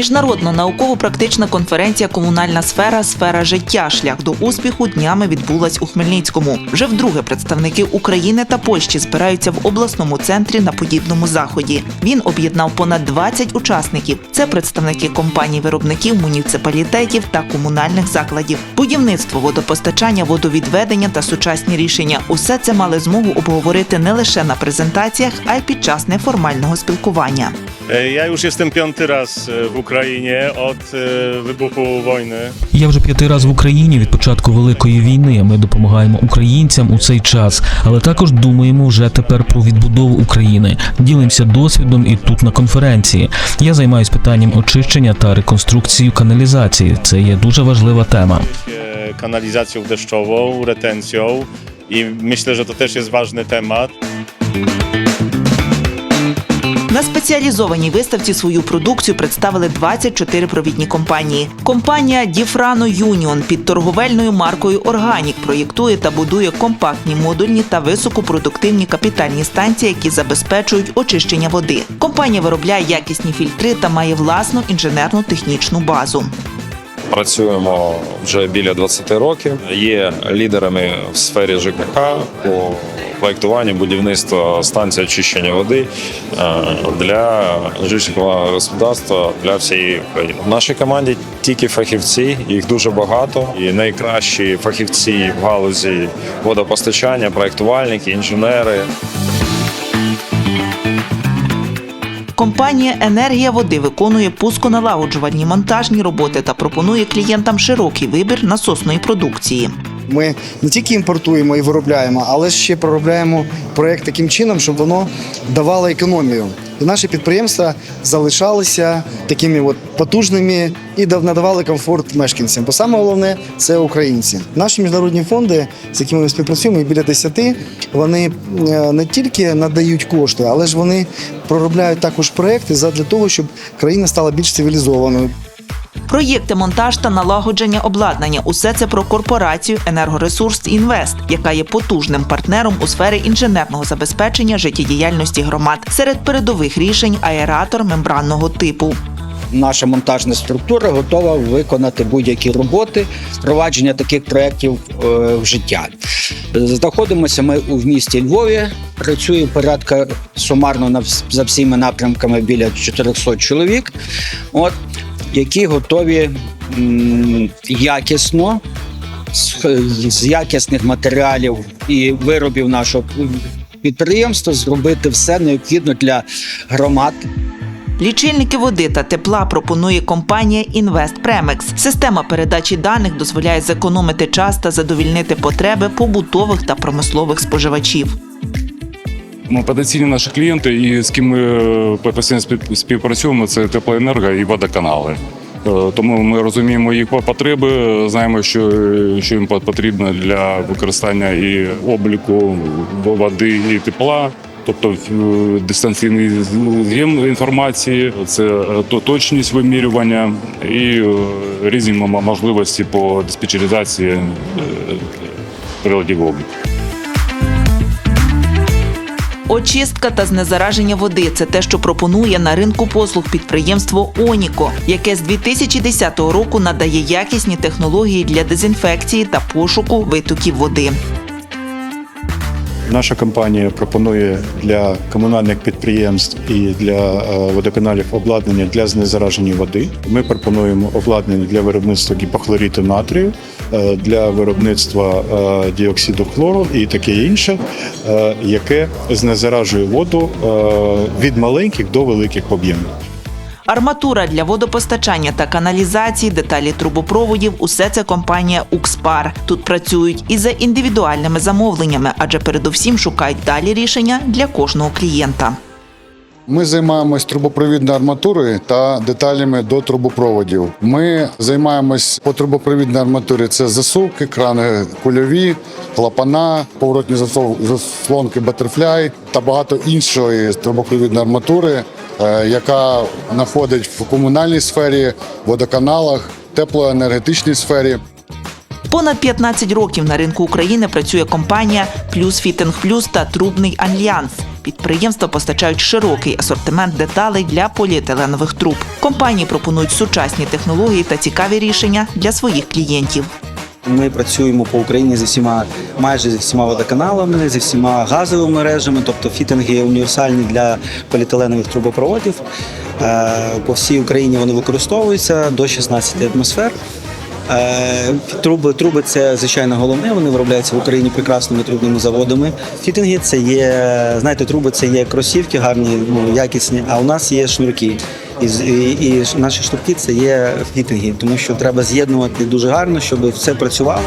Міжнародна науково-практична конференція Комунальна сфера сфера життя. Шлях до успіху днями відбулась у Хмельницькому. Вже вдруге представники України та Польщі збираються в обласному центрі на подібному заході. Він об'єднав понад 20 учасників. Це представники компаній-виробників, муніципалітетів та комунальних закладів. Будівництво, водопостачання, водовідведення та сучасні рішення. Усе це мали змогу обговорити не лише на презентаціях, а й під час неформального спілкування. Ja już jestem piąty raz e, w Ukrainie od e, wybuchu wojny. Я вже п'ятий раз в Україні від початку великої війни. Ми допомагаємо українцям у цей час, але також думаємо вже тепер про відбудову України. Ділимося досвідом і тут на конференції. Я займаюся питанням очищення та реконструкцією каналізації. Це є дуже важлива тема. e, kanalizacją deszczową, retencją i myślę, że to też jest ważny temat. На спеціалізованій виставці свою продукцію представили 24 провідні компанії. Компанія Діфрано Юніон під торговельною маркою Органік проєктує та будує компактні модульні та високопродуктивні капітальні станції, які забезпечують очищення води. Компанія виробляє якісні фільтри та має власну інженерну технічну базу. Працюємо вже біля 20 років. Є лідерами в сфері ЖКХ по проектуванню будівництва станції очищення води е, для житлового господарства для всієї України. В нашій команді тільки фахівці, їх дуже багато, і найкращі фахівці в галузі водопостачання, проектувальники, інженери. Компанія Енергія води виконує пусконалагоджувальні монтажні роботи та пропонує клієнтам широкий вибір насосної продукції. Ми не тільки імпортуємо і виробляємо, але ще проробляємо проект таким чином, щоб воно давало економію. І наші підприємства залишалися такими от потужними і дав- надавали комфорт мешканцям. Бо саме головне це українці. Наші міжнародні фонди, з якими ми співпрацюємо, біля 10, вони е, не тільки надають кошти, але ж вони проробляють також проекти задля того, щоб країна стала більш цивілізованою. Проєкти, монтаж та налагодження обладнання усе це про корпорацію Енергоресурс Інвест, яка є потужним партнером у сфері інженерного забезпечення життєдіяльності громад серед передових рішень аератор мембранного типу. наша монтажна структура готова виконати будь-які роботи, впровадження таких проєктів е, в життя. Знаходимося ми у місті Львові. Працює порядка сумарно за всіма напрямками біля 400 чоловік, от, які готові якісно з, з якісних матеріалів і виробів нашого підприємства зробити все необхідне для громад Лічильники води та тепла пропонує компанія Інвестпремекс. Система передачі даних дозволяє зекономити час та задовільнити потреби побутових та промислових споживачів. Ну, потенційні наші клієнти, і з ким ми е, постійно спів- співпрацюємо, це теплоенерго і водоканали. Е, Тому ми розуміємо їх потреби, знаємо, що, що їм потрібно для використання і обліку води і тепла. Тобто е, дистанційний з'єм інформації, це точність вимірювання і різні можливості по диспетчеризації приладів обліку. Очистка та знезараження води це те, що пропонує на ринку послуг підприємство Оніко, яке з 2010 року надає якісні технології для дезінфекції та пошуку витоків води. Наша компанія пропонує для комунальних підприємств і для е, водоканалів обладнання для знезараження води. Ми пропонуємо обладнання для виробництва гіпохлоріту натрію, для виробництва е, діоксиду хлору і таке інше, е, яке знезаражує воду е, від маленьких до великих об'ємів. Арматура для водопостачання та каналізації, деталі трубопроводів усе це компанія Укспар. Тут працюють і за індивідуальними замовленнями, адже передусім шукають далі рішення для кожного клієнта. Ми займаємось трубопровідною арматурою та деталями до трубопроводів. Ми займаємось по трубопровідній арматурі. Це засувки, крани кульові, клапана, поворотні заслонки Butterfly та багато іншої трубопровідної арматури, е, яка знаходить в комунальній сфері, водоканалах, теплоенергетичній сфері. Понад 15 років на ринку України працює компанія Плюс Фітинг Плюс та Трубний Альянс. Підприємства постачають широкий асортимент деталей для поліетиленових труб. Компанії пропонують сучасні технології та цікаві рішення для своїх клієнтів. Ми працюємо по Україні зі всіма майже зі всіма водоканалами, зі всіма газовими мережами, тобто фітинги універсальні для поліетиленових трубопроводів. Е, По всій Україні вони використовуються до 16 атмосфер. Е, Труби, труби це звичайно головне. Вони виробляються в Україні прекрасними трубними заводами. Фітинги це є, знаєте, труби це є кросівки гарні, ну якісні. А у нас є шнурки. І, і, і наші шнурки це є фітинги, тому що треба з'єднувати дуже гарно, щоб все працювало.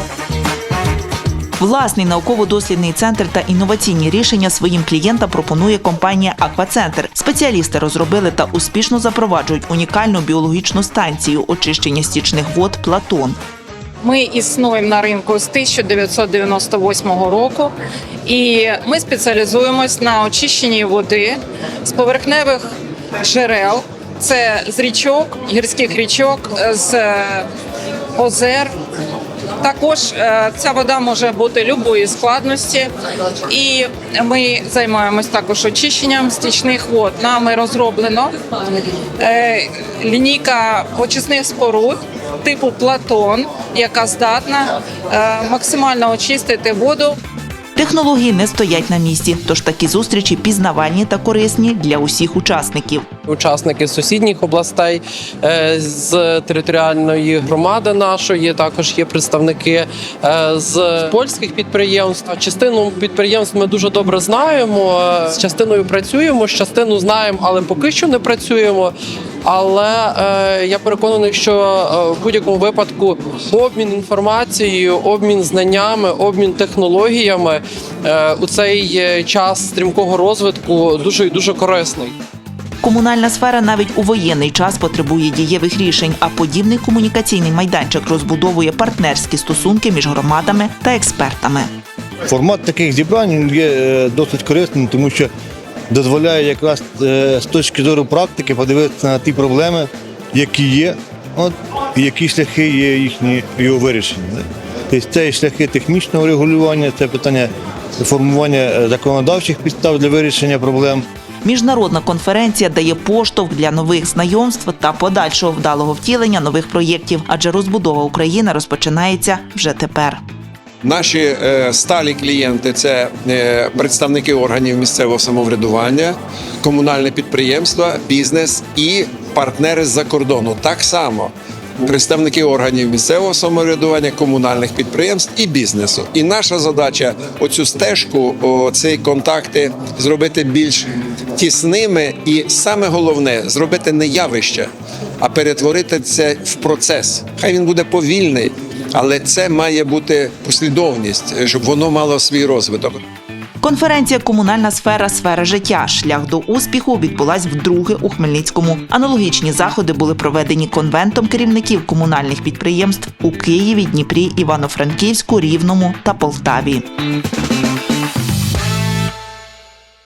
Власний науково-дослідний центр та інноваційні рішення своїм клієнтам пропонує компанія Аквацентр. Спеціалісти розробили та успішно запроваджують унікальну біологічну станцію очищення стічних вод Платон. Ми існуємо на ринку з 1998 року, і ми спеціалізуємось на очищенні води з поверхневих джерел. Це з річок, гірських річок, з озер. Також е, ця вода може бути любої складності, і ми займаємось також очищенням стічних вод. Нами розроблено е, лінійка очисних споруд типу Платон, яка здатна е, максимально очистити воду Технології не стоять на місці, тож такі зустрічі пізнавальні та корисні для усіх учасників. Учасники сусідніх областей е, з територіальної громади нашої. Також є представники е, з польських підприємств. Частину підприємств ми дуже добре знаємо. е, З частиною працюємо, з частину знаємо, але поки що не працюємо. Але е, я переконаний, що в будь-якому випадку обмін інформацією, обмін знаннями, обмін технологіями е, у цей час стрімкого розвитку дуже і дуже корисний. Комунальна сфера навіть у воєнний час потребує дієвих рішень, а подібний комунікаційний майданчик розбудовує партнерські стосунки між громадами та експертами. Формат таких зібрань є е, досить корисним, тому що дозволяє якраз е, з точки зору практики подивитися на ті проблеми, які є, от, і які шляхи є їхні його вирішення. Тобто це шляхи технічного регулювання, це питання формування е, законодавчих підстав для вирішення проблем. Міжнародна конференція дає поштовх для нових знайомств та подальшого вдалого втілення нових проєктів, адже розбудова України розпочинається вже тепер. Наші е, сталі клієнти це е, представники органів місцевого самоврядування, комунальне підприємства, бізнес і партнери з-за кордону. Так само представники органів місцевого самоврядування, комунальних підприємств і бізнесу. І наша задача оцю стежку, ці контакти зробити більш тісними, і саме головне зробити не явище, а перетворити це в процес. Хай він буде повільний. Але це має бути послідовність, щоб воно мало свій розвиток. Конференція Комунальна сфера сфера життя. Шлях до успіху відбулась вдруге у Хмельницькому. Аналогічні заходи були проведені конвентом керівників комунальних підприємств у Києві, Дніпрі, Івано-Франківську, Рівному та Полтаві.